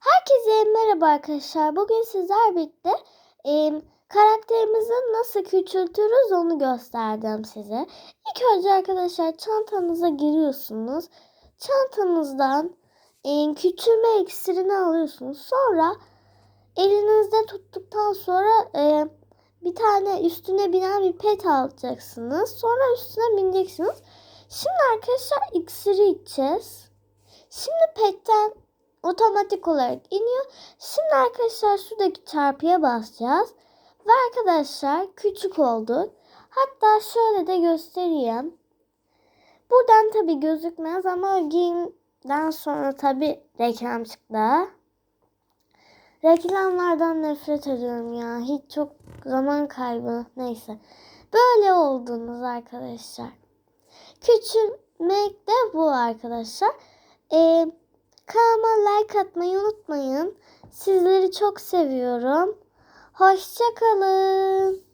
Herkese merhaba arkadaşlar. Bugün sizler birlikte e, karakterimizi nasıl küçültürüz onu gösterdim size. İlk önce arkadaşlar çantanıza giriyorsunuz. Çantanızdan e, küçülme iksirini alıyorsunuz. Sonra elinizde tuttuktan sonra e, bir tane üstüne binen bir pet alacaksınız. Sonra üstüne bineceksiniz. Şimdi arkadaşlar iksiri içeceğiz. Şimdi petten otomatik olarak iniyor. Şimdi arkadaşlar şuradaki çarpıya basacağız. Ve arkadaşlar küçük oldu. Hatta şöyle de göstereyim. Buradan tabi gözükmez ama giyimden sonra tabi reklam çıktı. Reklamlardan nefret ediyorum ya. Hiç çok zaman kaybı. Neyse. Böyle oldunuz arkadaşlar. Küçülmek de bu arkadaşlar. Eee Kanalıma like atmayı unutmayın. Sizleri çok seviyorum. Hoşçakalın.